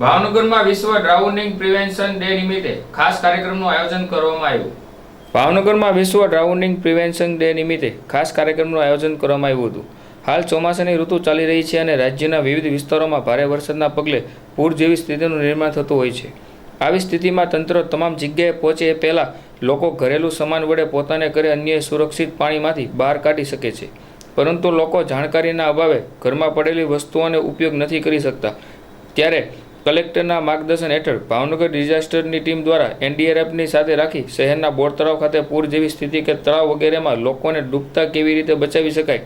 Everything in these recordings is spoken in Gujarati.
ભાવનગરમાં વિશ્વ ડ્રાઉનિંગ પ્રિવેન્શન ડે નિમિત્તે ખાસ કાર્યક્રમનું આયોજન કરવામાં આવ્યું. ભાવનગરમાં વિશ્વ ડ્રાઉનિંગ પ્રિવેન્શન ડે નિમિત્તે ખાસ કાર્યક્રમનું આયોજન કરવામાં આવ્યું હતું. હાલ ચોમાસાની ઋતુ ચાલી રહી છે અને રાજ્યના વિવિધ વિસ્તારોમાં ભારે વરસાદના પગલે પૂર જેવી સ્થિતિનું નિર્માણ થતું હોય છે. આવી સ્થિતિમાં તંત્ર તમામ જગ્યાએ પહોંચે એ પહેલાં લોકો ઘરેલું સામાન વડે પોતાને ઘરે અન્ય સુરક્ષિત પાણીમાંથી બહાર કાઢી શકે છે. પરંતુ લોકો જાણકારીના અભાવે ઘરમાં પડેલી વસ્તુઓને ઉપયોગ નથી કરી શકતા. ત્યારે કલેક્ટરના માર્ગદર્શન હેઠળ ભાવનગર ડિઝાસ્ટરની ટીમ દ્વારા એનડીઆરએફની સાથે રાખી શહેરના બોર તળાવ ખાતે પૂર જેવી સ્થિતિ કે તળાવ વગેરેમાં લોકોને ડૂબતા કેવી રીતે બચાવી શકાય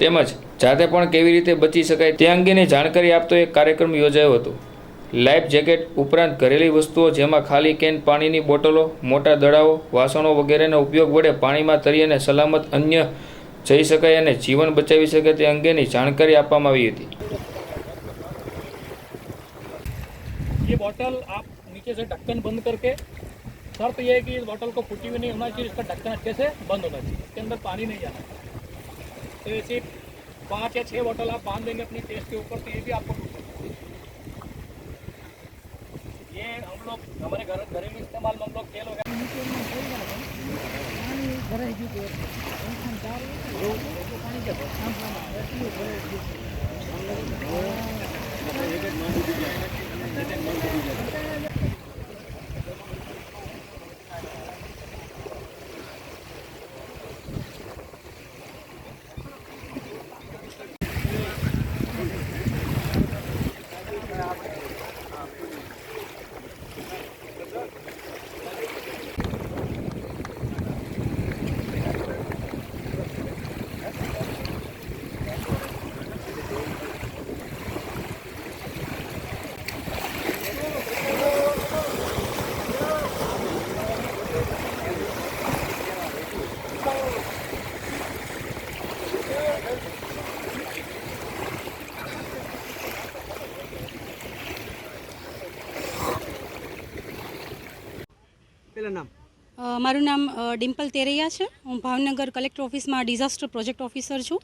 તેમજ જાતે પણ કેવી રીતે બચી શકાય તે અંગેની જાણકારી આપતો એક કાર્યક્રમ યોજાયો હતો. લાઈફ જેકેટ ઉપરાંત ઘરેલી વસ્તુઓ જેમાં ખાલી કેન પાણીની બોટલો, મોટા દડાઓ, વાસણો વગેરેનો ઉપયોગ વડે પાણીમાં તરી અને સલામત અન્ય જઈ શકાય અને જીવન બચાવી શકે તે અંગેની જાણકારી આપવામાં આવી હતી. ये बॉटल आप नीचे से ढक्कन बंद करके, शर्त यह है कि इस बॉटल को फूटी हुई नहीं होना चाहिए, इसका ढक्कन अच्छे से बंद होना चाहिए, इसके अंदर पानी नहीं जाना तो ऐसे पाँच या छः बॉटल आप बाँध देंगे अपनी टेस्ट के ऊपर तो ये भी आपको। ये हम लोग, हमारे घर घरेलू इस्तेमाल में हम लोग तेल वगैरह ছেলের নাম મારું નામ ડિમ્પલ તેરૈયા છે. હું ભાવનગર કલેક્ટર ઓફિસમાં ડિઝાસ્ટર પ્રોજેક્ટ ઓફિસર છું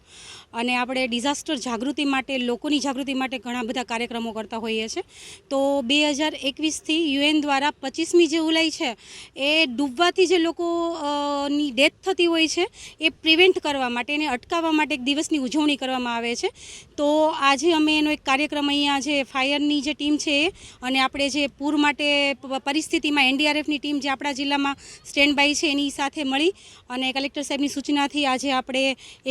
અને આપણે ડિઝાસ્ટર જાગૃતિ માટે, લોકોની જાગૃતિ માટે ઘણા બધા કાર્યક્રમો કરતા હોઈએ છીએ તો બે હજાર એકવીસથી યુએન દ્વારા પચીસમી જે ઉલાઈ છે, એ ડૂબવાથી જે લોકો ની ડેથ થતી હોય છે, એ પ્રિવેન્ટ કરવા માટે એને અટકાવવા માટે એક દિવસની ઉજવણી કરવામાં આવે છે. તો આજે અમે એનો એક કાર્યક્રમ અહીંયા જે ફાયરની જે ટીમ છે અને આપણે જે પૂર માટે પરિસ્થિતિમાં એનડીઆરએફની ટીમ જે આપણા જિલ્લામાં સ્ટેન્ડ બાય છે એની સાથે મળી અને કલેક્ટર સાહેબની સૂચનાથી આજે આપણે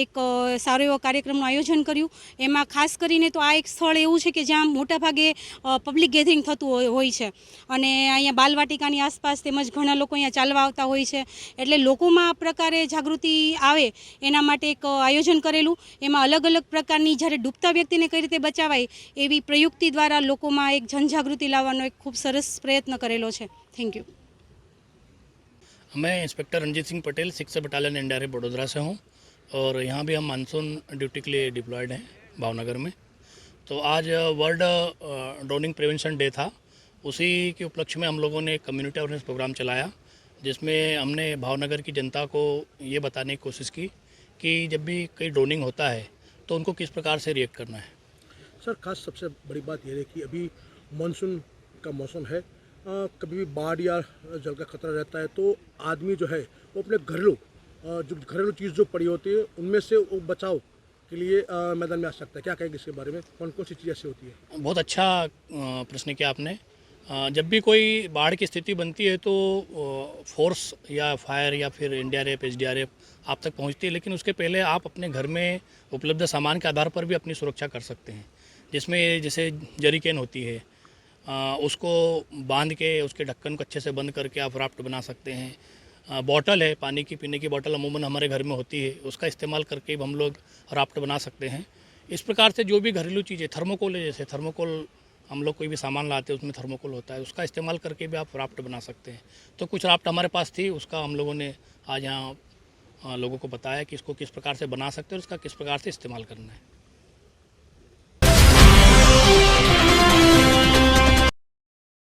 એક સારો એવો કાર્યક્રમનું આયોજન કર્યું. એમાં ખાસ કરીને તો આ એક સ્થળ એવું છે કે જ્યાં મોટાભાગે પબ્લિક ગેધરિંગ થતું હોય છે. અને અહીંયા બાલવાટિકાની આસપાસ તેમજ ઘણા લોકો અહીંયા ચાલવા આવતા હોય છે. એટલે લોકોમાં આ પ્રકારે જાગૃતિ આવે એના માટે એક આયોજન કરેલું. એમાં અલગ અલગ પ્રકારની જ્યારે ડૂબતા વ્યક્તિને કઈ રીતે બચાવાય એવી પ્રયુક્તિ દ્વારા લોકોમાં એક જનજાગૃતિ લાવવાનો એક ખૂબ સરસ પ્રયત્ન કરેલો છે. થેન્ક યુ मैं inspector Ranjit Singh Patel, six battalion N NDRF Vadodara से हूँ और यहाँ भी हम मानसून ड्यूटी के लिए डिप्लॉयड हैं भावनगर में। तो आज वर्ल्ड ड्रोनिंग प्रिवेंशन डे था। उसी के उपलक्ष्य में हम लोगों ने कम्युनिटी अवेयरनेस प्रोग्राम चलाया, जिसमें हमने भावनगर की जनता को ये बताने की कोशिश की कि जब भी कहीं ड्रोनिंग होता है तो उनको किस प्रकार से रिएक्ट करना है। सर, खास सबसे बड़ी बात यह है कि अभी मानसून का मौसम है कभी भी बाढ़ या जल का खतरा रहता है तो आदमी जो है, वो अपने घरेलू जो घरेलू चीज़ जो पड़ी होती है, उनमें से वो बचाव के लिए मैदान में आ सकता है। क्या कहेंगे इसके बारे में? कौन कौन सी चीज़ ऐसी होती है? बहुत अच्छा प्रश्न किया आपने। जब भी कोई बाढ़ की स्थिति बनती है तो फोर्स या फायर या फिर डी आर एफ़ आप तक पहुँचती है, लेकिन उसके पहले आप अपने घर में उपलब्ध सामान के आधार पर भी अपनी सुरक्षा कर सकते हैं। जिसमें जैसे जरीकेन होती है अ, उसको बाँध के उसके ढक्कन को अच्छे से बंद करके आप राफ्ट बना सकते हैं। बॉटल है पानी की पीने की बॉटल अमूमन हमारे घर में होती है उसका इस्तेमाल करके हम लोग राफ्ट बना सकते हैं। इस प्रकार से जो भी घरेलू चीज़ें थर्मोकोल है जैसे थर्मोकोल हम लोग कोई भी सामान लाते हैं उसमें थर्मोकोल होता है उसका इस्तेमाल करके भी आप राफ्ट बना सकते हैं। तो कुछ राफ्ट हमारे पास थी उसका हम लोगों ने आज यहाँ लोगों को बताया कि इसको किस प्रकार से बना सकते हैं और किस प्रकार से इस्तेमाल करना है।